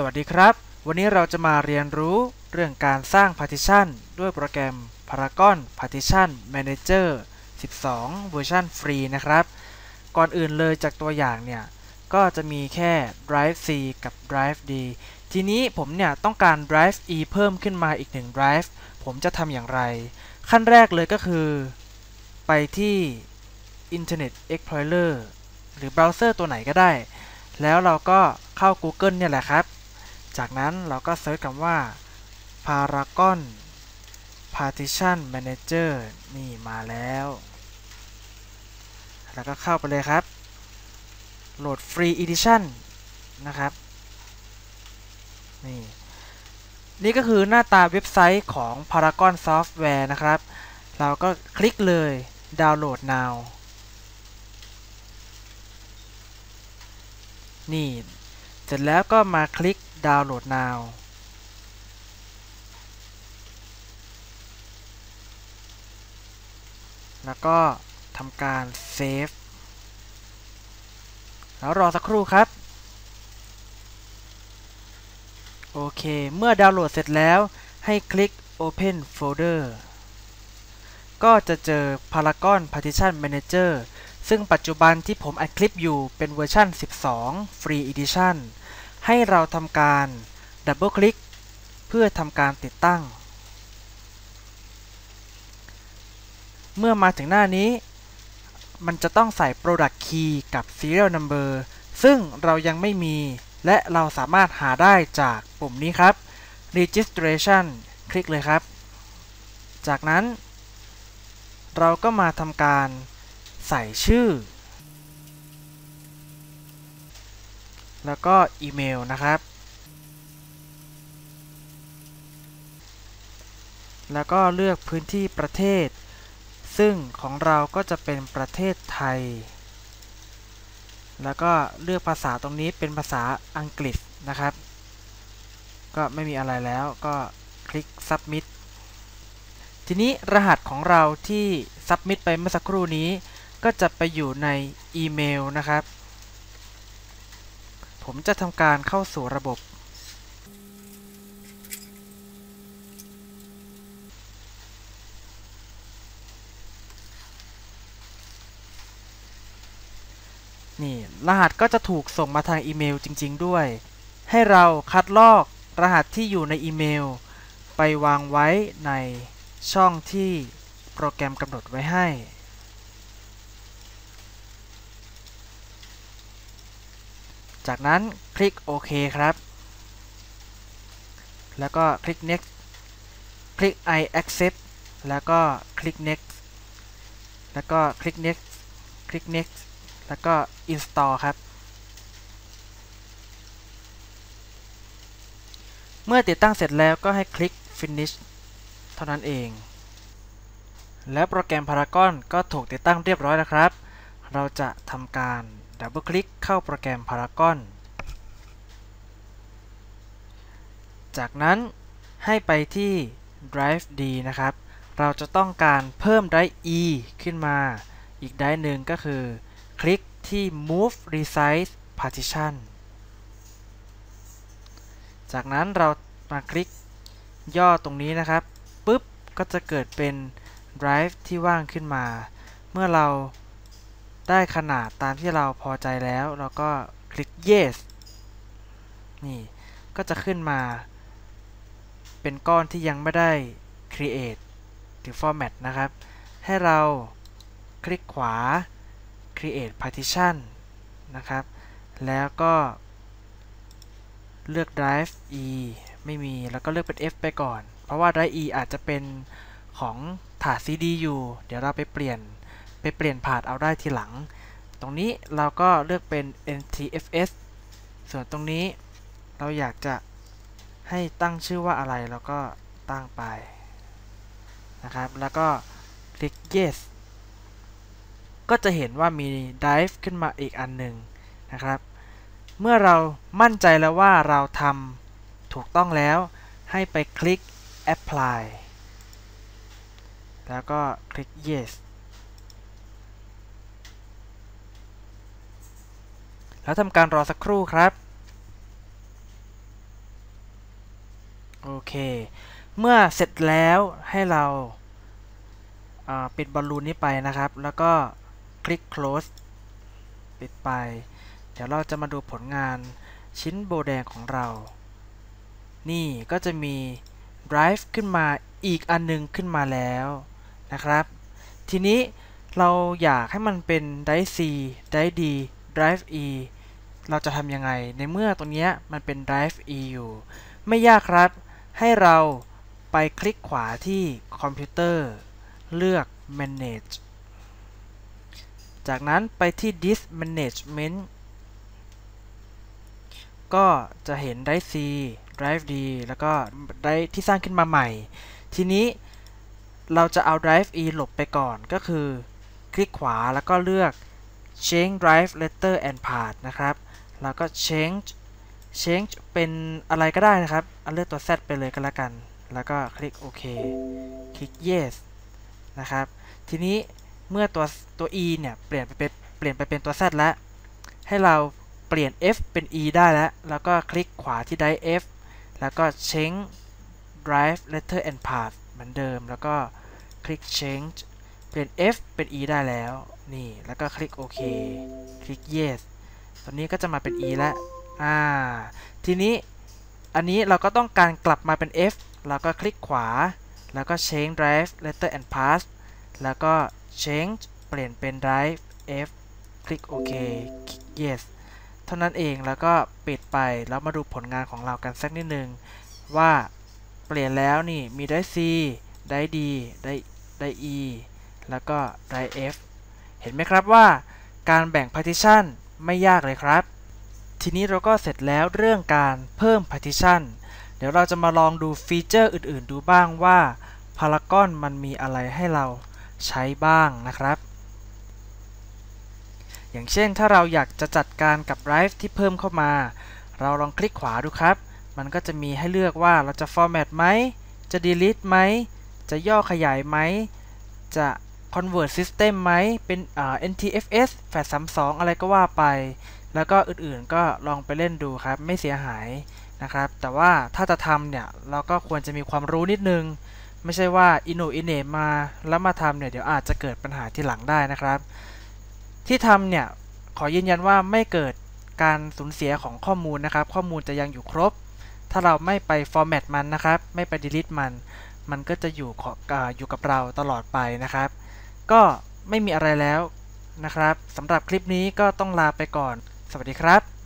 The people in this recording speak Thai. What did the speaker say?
สวัสดีครับ วันนี้เราจะมาเรียนรู้เรื่องการสร้าง partition ด้วยโปรแกรม Paragon Partition Manager 12 เวอร์ชันฟรีนะครับ ก่อนอื่นเลยจากตัวอย่างเนี่ย ก็จะมีแค่ drive C กับ drive D ทีนี้ผมเนี่ยต้องการ drive E เพิ่มขึ้นมาอีกหนึ่ง drive ผมจะทำอย่างไร ขั้นแรกเลยก็คือ ไปที่ Internet Explorer หรือเบราว์เซอร์ตัวไหนก็ได้ แล้วเราก็เข้า Google เนี่ยแหละครับ จากนั้นเราก็เซิร์ชคำว่า Paragon Partition Manager นี่มาแล้ว แล้วก็เข้าไปเลยครับ โหลด Free Edition นะครับ นี่นี่ก็คือหน้าตาเว็บไซต์ของ Paragon Software นะครับ เราก็คลิกเลยดาวน์โหลด now นี่ เสร็จแล้วก็มาคลิกดาวน์โหลด now แล้วก็ทำการเซฟ แล้วรอสักครู่ครับ โอเค เมื่อดาวน์โหลดเสร็จแล้วให้คลิก Open Folder ก็จะเจอ Paragon Partition Manager ซึ่งปัจจุบันที่ผมอัดคลิปอยู่เป็นเวอร์ชัน12 Free Edition ให้เราทำการดับเบิลคลิกเพื่อทำการติดตั้ง เมื่อมาถึงหน้านี้ มันจะต้องใส่ Product Key กับ Serial Number ซึ่งเรายังไม่มี และเราสามารถหาได้จากปุ่มนี้ครับ Registration คลิกเลยครับ จากนั้น เราก็มาทำการ ใส่ชื่อ แล้วก็อีเมลนะครับ แล้วก็เลือกพื้นที่ประเทศ ซึ่งของเราก็จะเป็นประเทศไทย แล้วก็เลือกภาษาตรงนี้เป็นภาษาอังกฤษนะครับ ก็ไม่มีอะไรแล้วก็คลิก submit ทีนี้รหัสของเราที่ submit ไปเมื่อสักครู่นี้ ก็จะไปอยู่ในอีเมลนะครับ ผมจะทำการเข้าสู่ระบบ นี่ รหัสก็จะถูกส่งมาทางอีเมลจริง ๆ ด้วย ให้เราคัดลอกรหัสที่อยู่ในอีเมล ไปวางไว้ในช่องที่โปรแกรมกำหนดไว้ให้ จากนั้นคลิกโอเคครับ แล้วก็คลิก next คลิก I accept แล้วก็คลิก next แล้วก็คลิก next คลิก next แล้วก็ install ครับ เมื่อติดตั้งเสร็จแล้วก็ให้คลิก finish เท่านั้นเอง แล้วโปรแกรม Paragon ก็ถูกติดตั้งเรียบร้อยแล้วครับ เราจะทำการ ดับเบิลคลิกเข้าโปรแกรม Paragon จากนั้นให้ไปที่ Drive D นะครับ เราจะต้องการเพิ่ม Drive E ขึ้นมา อีกไดร์หนึ่งก็คือ คลิกที่ Move Resize Partition จากนั้นเรามาคลิกย่อตรงนี้นะครับปุ๊บก็จะเกิดเป็น Drive ที่ว่างขึ้นมา เมื่อเรา ได้ขนาดตามที่เราพอใจแล้ว เราก็คลิก Yes นี่ก็จะขึ้นมา เป็นก้อนที่ยังไม่ได้ Create หรือ Format นะครับ ให้เราคลิกขวา Create Partition นะครับ แล้วก็เลือก Drive E ไม่มี แล้วก็เลือกเป็น F ไปก่อน เพราะว่า Drive E อาจจะเป็นของถาด CD อยู่ เดี๋ยวเราไปเปลี่ยน ไปเปลี่ยนผ่านเอาได้ทีหลัง ตรงนี้เราก็เลือกเป็น NTFS ส่วนตรงนี้เราอยากจะให้ตั้งชื่อว่าอะไรเราก็ตั้งไปนะครับ แล้วก็คลิก yes ก็จะเห็นว่ามี drive ขึ้นมาอีกอันหนึ่งนะครับ เมื่อเรามั่นใจแล้วว่าเราทำถูกต้องแล้ว ให้ไปคลิก apply แล้วก็คลิก yes แล้วทำการรอสักครู่ครับ โอเค เมื่อเสร็จแล้วให้เราปิดบอลลูนนี้ไปนะครับ แล้วก็คลิก close ปิดไป เดี๋ยวเราจะมาดูผลงานชิ้นโบแดงของเรา นี่ก็จะมี drive ขึ้นมาอีกอันนึงขึ้นมาแล้วนะครับ ทีนี้เราอยากให้มันเป็น drive C drive D drive E เราจะทำยังไงในเมื่อตรงนี้มันเป็น drive E อยู่ไม่ยากครับ ให้เราไปคลิกขวาที่คอมพิวเตอร์เลือก manage จากนั้นไปที่ disk management ก็จะเห็น drive C drive D แล้วก็ drive ที่สร้างขึ้นมาใหม่ ทีนี้เราจะเอา drive E หลบไปก่อนก็คือ คลิกขวาแล้วก็เลือก change drive letter and path นะครับ แล้วก็ change change เป็นอะไรก็ได้นะครับเอาเลือกตัว Z ไปเลยก็แล้วกัน แล้วก็คลิกโอเคคลิก yes นะครับ ทีนี้เมื่อตัวตัว e เนี่ยเปลี่ยนไปเป็นเปลี่ยนไปเป็นตัว z แล้ว ให้เราเปลี่ยน f เป็น e ได้แล้ว แล้วก็คลิกขวาที่ drive f แล้วก็ change drive letter and path เหมือนเดิม แล้วก็คลิก change เปลี่ยน f เป็น e ได้แล้ว นี่ แล้วก็คลิกโอเค คลิก yes ตอนนี้ก็จะมาเป็น e แล้วอ่า ทีนี้อันนี้เราก็ต้องการกลับมาเป็น f เราก็คลิกขวา แล้วก็ change drive letter and path แล้วก็ change เปลี่ยนเป็น drive f คลิกโอเคคลิก yes เท่านั้นเองแล้วก็ปิดไปแล้วมาดูผลงานของเรากันสักนิดนึง ว่าเปลี่ยนแล้วนี่มีได้ C ได้ D ได้ได้ E แล้วก็ได้ F เห็นไหมครับว่าการแบ่ง partition ไม่ยากเลยครับ ทีนี้เราก็เสร็จแล้วเรื่องการเพิ่ม partition เดี๋ยวเราจะมาลองดูฟีเจอร์อื่นๆ ดูบ้างว่า Paragon มันมีอะไรให้เราใช้บ้างนะครับ อย่างเช่นถ้าเราอยากจะจัดการกับ Drive ที่เพิ่มเข้ามา เราลองคลิกขวาดูครับ มันก็จะมีให้เลือกว่าเราจะ format ไหม จะ delete ไหม จะย่อขยายไหม จะ convert system ไหมเป็น NTFS FAT32 อะไรก็ว่าไป แล้วก็อื่นๆก็ลองไปเล่นดูครับ ไม่เสียหายนะครับ แต่ว่าถ้าจะทำเนี่ย เราก็ควรจะมีความรู้นิดนึง ไม่ใช่ว่าอินโนอินเนมา แล้วมาทำเนี่ย เดี๋ยวอาจจะเกิดปัญหาที่หลังได้นะครับ ที่ทำเนี่ย ขอยืนยันว่าไม่เกิดการสูญเสียของข้อมูลนะครับ ข้อมูลจะยังอยู่ครบ ถ้าเราไม่ไปฟอร์แมตมันนะครับ ไม่ไป delete มัน มันก็จะอยู่อยู่กับเราตลอดไปนะครับ ก็ไม่มีอะไรแล้วนะครับสำหรับคลิปนี้ก็ต้องลาไปก่อน สวัสดีครับ